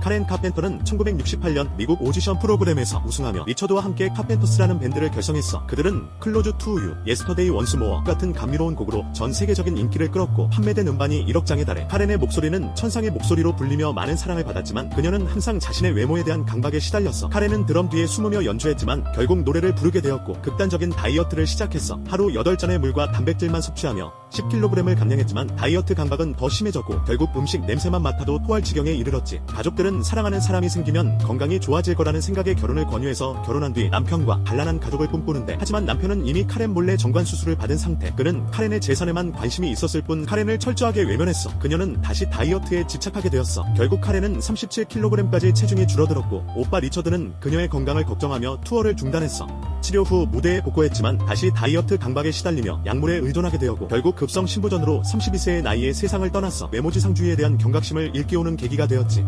카렌 카펜터는 1968년 미국 오디션 프로그램에서 우승하며 리처드와 함께 카펜터스라는 밴드를 결성했어. 그들은 클로즈 투 유, 예스터데이 원스 모어 같은 감미로운 곡으로 전 세계적인 인기를 끌었고 판매된 음반이 1억 장에 달해 카렌의 목소리는 천상의 목소리로 불리며 많은 사랑을 받았지만 그녀는 항상 자신의 외모에 대한 강박에 시달렸어. 카렌은 드럼 뒤에 숨으며 연주했지만 결국 노래를 부르게 되었고 극단적인 다이어트를 시작했어. 하루 8잔의 물과 단백질만 섭취하며 10kg을 감량했지만 다이어트 강박은 더 심해졌고 결국 음식 냄새만 맡아도 토할 지경에 이르렀지. 가족들은 사랑하는 사람이 생기면 건강이 좋아질 거라는 생각에 결혼을 권유해서 결혼한 뒤 남편과 단란한 가족을 꿈꾸는데 하지만 남편은 이미 카렌 몰래 정관 수술을 받은 상태. 그는 카렌의 재산에만 관심이 있었을 뿐 카렌을 철저하게 외면했어. 그녀는 다시 다이어트에 집착하게 되었어. 결국 카렌은 37kg까지 체중이 줄어들었고 오빠 리처드는 그녀의 건강을 걱정하며 투어를 중단했어. 치료 후 무대에 복구했지만 다시 다이어트 강박에 시달리며 약물에 의존하게 되었고 결국 급성 신부전으로 32세의 나이에 세상을 떠났어. 외모지상주의에 대한 경각심을 일깨우는 계기가 되었지.